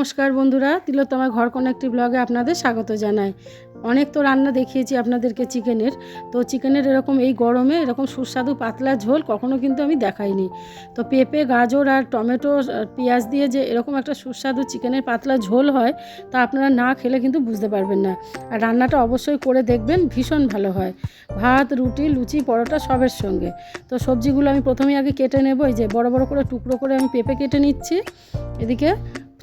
নমস্কার বন্ধুরা তিলোত্তমা ঘর কোনো একটি ব্লগে আপনাদের স্বাগত জানাই। অনেক তো রান্না দেখিয়েছি আপনাদেরকে চিকেনের। তো চিকেনের এরকম এই গরমে এরকম সুস্বাদু পাতলা ঝোল কখনো কিন্তু আমি দেখাইনি। তো পেঁপে, গাজর আর টমেটো পেঁয়াজ দিয়ে যে এরকম একটা সুস্বাদু চিকেনের পাতলা ঝোল হয়, তা আপনারা না খেলে কিন্তু বুঝতে পারবেন না। আর রান্নাটা অবশ্যই করে দেখবেন, ভীষণ ভালো হয়। ভাত, রুটি, লুচি, পরোটা সবের সঙ্গে। তো সবজিগুলো আমি প্রথমেই আগে কেটে নেব। এই যে বড় বড় করে টুকরো করে আমি পেঁপে কেটে নিচ্ছি। এদিকে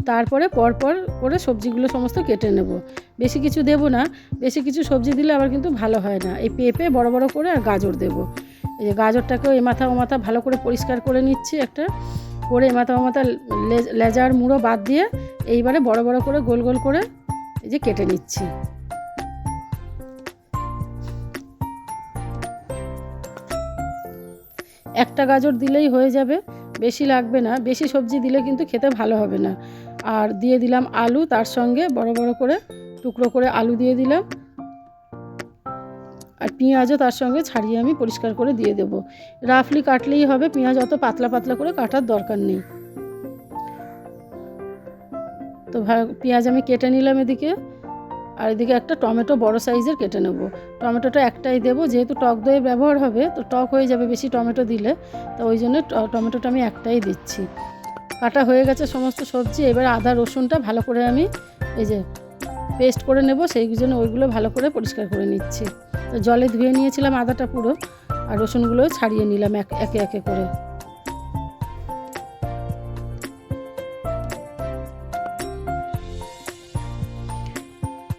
তারপরে পরপর করে সবজিগুলো সমস্ত কেটে নেব। বেশি কিছু দেব না। বেশি কিছু সবজি দিলে আবার কিন্তু ভালো হয় না। এই পেঁপে বড় বড় করে আর গাজর দেব। এই যে গাজরটাকেও এ মাথা ও মাথা ভালো করে পরিষ্কার করে নিচ্ছি একটা। করে এ মাথা ও মাথা লেজার মুড়ো বাদ দিয়ে এইবারে বড় বড় করে গোল গোল করে এই যে কেটে নিচ্ছি। একটা গাজর দিলেই হয়ে যাবে। বেশি লাগবে না। বেশি সবজি দিলে কিন্তু খেতে ভালো হবে না। আর দিয়ে দিলাম আলু, তার সঙ্গে বড় বড় করে টুকরো করে আলু দিয়ে দিলাম। আর পেঁয়াজও তার সঙ্গে ছাড়িয়ে আমি পরিষ্কার করে দিয়ে দেব। রাফলি কাটলেই হবে, পেঁয়াজ অত পাতলা পাতলা করে কাটার দরকার নেই। তো পেঁয়াজ আমি কেটে নিলাম এদিকে। আর এদিকে একটা টমেটো বড় সাইজের কেটে নেব। টমেটোটা একটাই দেবো, যেহেতু টক দই ব্যবহার হবে, তো টক হয়ে যাবে বেশি টমেটো দিলে। তো ওই জন্য টমেটোটা আমি একটাই দিচ্ছি। কাটা হয়ে গেছে সমস্ত সবজি, এবার আদা, রসুনটা ভালো করে আমি এই যে পেস্ট করে নেব, সেই জন্য ওইগুলো ভালো করে পরিষ্কার করে নিচ্ছি। তো জলে ধুয়ে নিয়েছিলাম আদাটা পুরো, আর রসুনগুলো ছাড়িয়ে নিলাম এক, একে একে করে।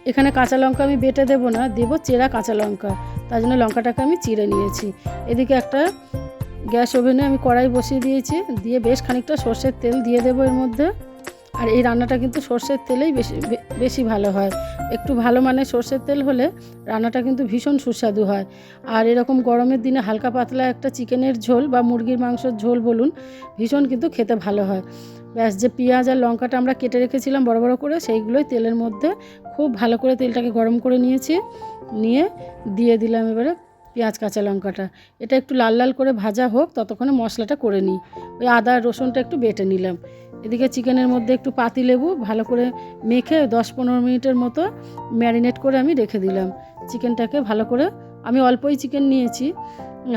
এখানে কাঁচা লঙ্কা আমি বেটে দেবো না, দেবো চেরা কাঁচা লঙ্কা, তার জন্য লঙ্কাটাকে আমি চিড়ে নিয়েছি। এদিকে একটা গ্যাস ওভেনে আমি কড়াই বসিয়ে দিয়েছি, দিয়ে বেশ খানিকটা সর্ষের তেল দিয়ে দেবো এর মধ্যে। আর এই রান্নাটা কিন্তু সর্ষের তেলেই বেশি বেশি ভালো হয়। একটু ভালো মানে সর্ষের তেল হলে রান্নাটা কিন্তু ভীষণ সুস্বাদু হয়। আর এরকম গরমের দিনে হালকা পাতলা একটা চিকেনের ঝোল বা মুরগির মাংসের ঝোল বলুন, ভীষণ কিন্তু খেতে ভালো হয়। ব্যাস, যে পেঁয়াজ আর লঙ্কাটা আমরা কেটে রেখেছিলাম বড় বড় করে, সেইগুলোই তেলের মধ্যে খুব ভালো করে তেলটাকে গরম করে নিয়েছি, নিয়ে দিয়ে দিলাম এবারে পেঁয়াজ, কাঁচা লঙ্কাটা। এটা একটু লাল লাল করে ভাজা হোক, ততক্ষণে মশলাটা করে নিই। ওই আদা, রসুনটা একটু বেটে নিলাম। এদিকে চিকেনের মধ্যে একটু পাতি লেবু ভালো করে মেখে দশ পনেরো মিনিটের মতো ম্যারিনেট করে আমি রেখে দিলাম। চিকেনটাকে ভালো করে আমি অল্পই চিকেন নিয়েছি,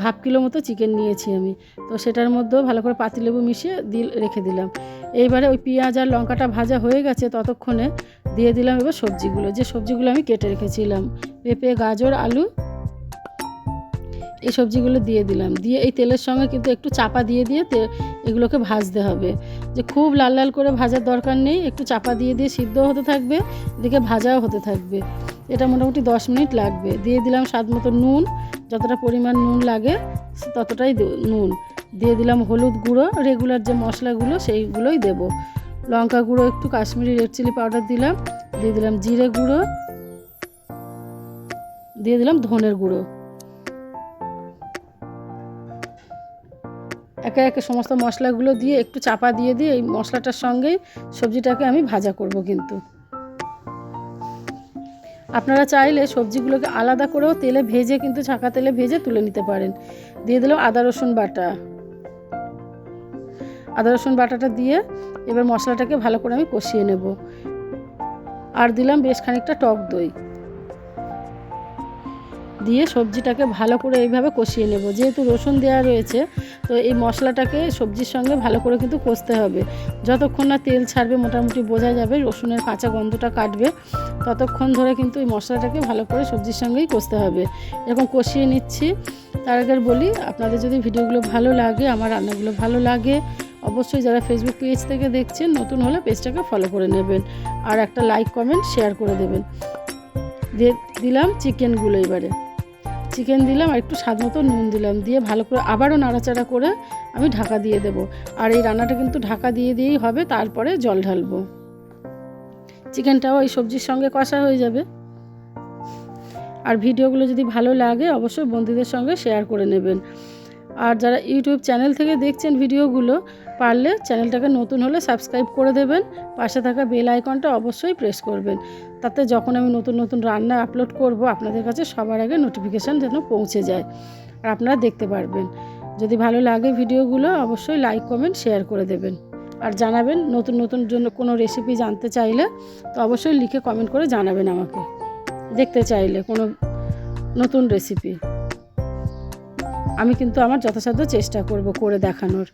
হাফ কিলো মতো চিকেন নিয়েছি আমি। তো সেটার মধ্যেও ভালো করে পাতিলেবু মিশিয়ে দিল, রেখে দিলাম। এইবারে ওই পেঁয়াজ আর লঙ্কাটা ভাজা হয়ে গেছে, ততক্ষণে দিয়ে দিলাম এবার সবজিগুলো। যে সবজিগুলো আমি কেটে রেখেছিলাম, পেঁপে, গাজর, আলু এই সবজিগুলো দিয়ে দিলাম। দিয়ে এই তেলের সঙ্গে কিন্তু একটু চাপা দিয়ে দিয়ে তে এগুলোকে ভাজতে হবে। যে খুব লাল লাল করে ভাজার দরকার নেই, একটু চাপা দিয়ে দিয়ে সিদ্ধও হতে থাকবে, এদিকে ভাজাও হতে থাকবে। এটা মোটামুটি দশ মিনিট লাগবে। দিয়ে দিলাম স্বাদ মতো নুন, যতটা পরিমাণ নুন লাগে ততটাই নুন। দিয়ে দিলাম হলুদ গুঁড়ো রেগুলার যে মশলাগুলো সেইগুলোই দেব। লঙ্কা গুঁড়ো, একটু কাশ্মীরি রেড চিলি পাউডার দিলাম। দিয়ে দিলাম জিরে গুঁড়ো। দিয়ে দিলাম ধনের গুঁড়ো। একে একে সমস্ত মশলাগুলো দিয়ে একটু চাপা দিয়ে দিয়ে এই মশলাটার সঙ্গেই সবজিটাকে আমি ভাজা করব কিন্তু। আপনারা চাইলে সবজিগুলোকে আলাদা করেও তেলে ভেজে কিন্তু ছাঁকা তেলে ভেজে তুলে নিতে পারেন। দিয়ে দিলাম আদা, রসুন বাটা। আদা, রসুন বাটাটা দিয়ে এবার মশলাটাকে ভালো করে আমি কষিয়ে নেব। আর দিলাম বেশ খানিকটা টক দই। দিয়ে সবজিটাকে ভালো করে এইভাবে কষিয়ে নেব। যেহেতু রসুন দেওয়া রয়েছে, তো এই মশলাটাকে সবজির সঙ্গে ভালো করে কিন্তু কষতে হবে। যতক্ষণ না তেল ছাড়বে, মোটামুটি বোঝা যাবে রসুনের কাঁচা গন্ধটা কাটবে, ততক্ষণ ধরে কিন্তু এই মশলাটাকে ভালো করে সবজির সঙ্গেই কষতে হবে। এরকম কষিয়ে নিচ্ছি। তার আগে বলি, আপনাদের যদি ভিডিওগুলো ভালো লাগে, আমার রান্নাগুলো ভালো লাগে, অবশ্যই যারা ফেসবুক পেজ থেকে দেখছেন, নতুন হলে পেজটাকে ফলো করে নেবেন। আর একটা লাইক কমেন্ট শেয়ার করে দেবেন। দিয়ে দিলাম চিকেনগুলো এবারে। চিকেন দিলাম আর একটু স্বাদ মতো নুন দিলাম। দিয়ে ভালো করে আবারও নাড়াচাড়া করে আমি ঢাকা দিয়ে দেব। আর এই রান্নাটা কিন্তু ঢাকা দিয়ে দিয়েই হবে, তারপরে জল ঢালবো। চিকেনটাও এই সবজির সঙ্গে কষা হয়ে যাবে। আর ভিডিওগুলো যদি ভালো লাগে, অবশ্যই বন্ধুদের সঙ্গে শেয়ার করে নেবেন। আর যারা ইউটিউব চ্যানেল থেকে দেখছেন ভিডিওগুলো, পারলে চ্যানেলটাকে নতুন হলে সাবস্ক্রাইব করে দেবেন। পাশে থাকা বেল আইকনটা অবশ্যই প্রেস করবেন। তাতে যখন আমি নতুন নতুন রান্না আপলোড করব, আপনাদের কাছে সবার আগে নোটিফিকেশান যেন পৌঁছে যায় আর আপনারা দেখতে পারবেন। যদি ভালো লাগে ভিডিওগুলো, অবশ্যই লাইক কমেন্ট শেয়ার করে দেবেন। আর জানাবেন, নতুন নতুন জন্য কোনো রেসিপি জানতে চাইলে, তো অবশ্যই লিখে কমেন্ট করে জানাবেন আমাকে। দেখতে চাইলে কোনো নতুন রেসিপি আমি কিন্তু আমার যথাসাধ্য চেষ্টা করব করে দেখানোর।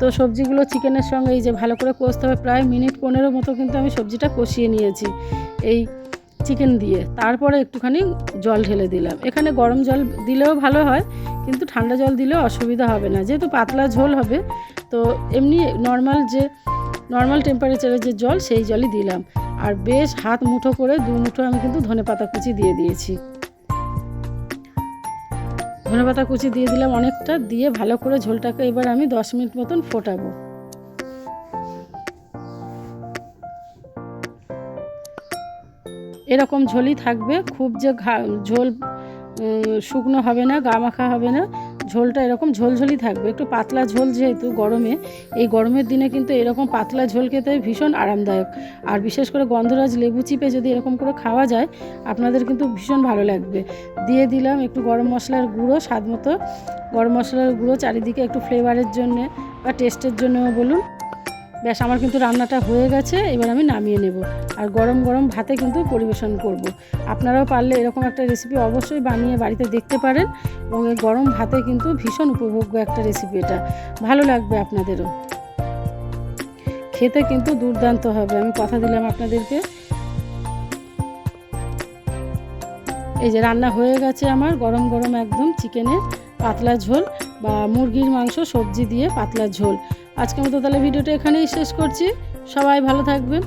তো সবজিগুলো চিকেনের সঙ্গে এই যে ভালো করে কষতে হবে, প্রায় মিনিট পনেরো মতো কিন্তু আমি সবজিটা কষিয়ে নিয়েছি এই চিকেন দিয়ে। তারপরে একটুখানি জল ঢেলে দিলাম। এখানে গরম জল দিলেও ভালো হয়, কিন্তু ঠান্ডা জল দিলেও অসুবিধা হবে না। যেহেতু পাতলা ঝোল হবে, তো এমনি নর্মাল যে, নর্মাল টেম্পারেচারের যে জল, সেই জলই দিলাম। আর বেশ হাত মুঠো করে দু মুঠো আমি কিন্তু ধনে পাতা কুচি দিয়ে দিয়েছি। ধনে পাতা কুচি দিয়ে দিলাম অনেকটা, দিয়ে ভালো করে ঝোলটাকে এবার আমি দশ মিনিট মতন ফোটাবো। এরকম ঝোলই থাকবে, খুব যে ঘা ঝোল শুকনো হবে না, গা মাখা হবে না ঝোলটা এরকম ঝোলঝোলই থাকবে, একটু পাতলা ঝোল যেহেতু গরমে, এই গরমের দিনে কিন্তু এরকম পাতলা ঝোল খেতে ভীষণ আরামদায়ক। আর বিশেষ করে গন্ধরাজ লেবু চিপে যদি এরকম করে খাওয়া যায়, আপনাদের কিন্তু ভীষণ ভালো লাগবে। দিয়ে দিলাম একটু গরম মশলার গুঁড়ো, স্বাদ মতো। গরম মশলার গুঁড়ো চারিদিকে একটু ফ্লেভারের জন্যে বা টেস্টের জন্যও বলুন। ব্যাস, আমার কিন্তু রান্নাটা হয়ে গেছে, এবার আমি নামিয়ে নেব। আর গরম গরম ভাতে কিন্তু পরিবেশন করব। আপনারাও পারলে এরকম একটা রেসিপি অবশ্যই বানিয়ে বাড়িতে দেখতে পারেন এবং এই গরম ভাতে কিন্তু ভীষণ উপভোগ্য একটা রেসিপি এটা। ভালো লাগবে আপনাদেরও। খেতে কিন্তু দুর্দান্ত হবে, আমি কথা দিলাম আপনাদেরকে। এই যে রান্না হয়ে গেছে আমার গরম গরম একদম চিকেনের পাতলা ঝোল। বা মুরগির মাংস, সবজি দিয়ে পাতলা ঝোল। আজকের মতো তাহলে ভিডিওটা এখানেই শেষ করছি। সবাই ভালো থাকবেন।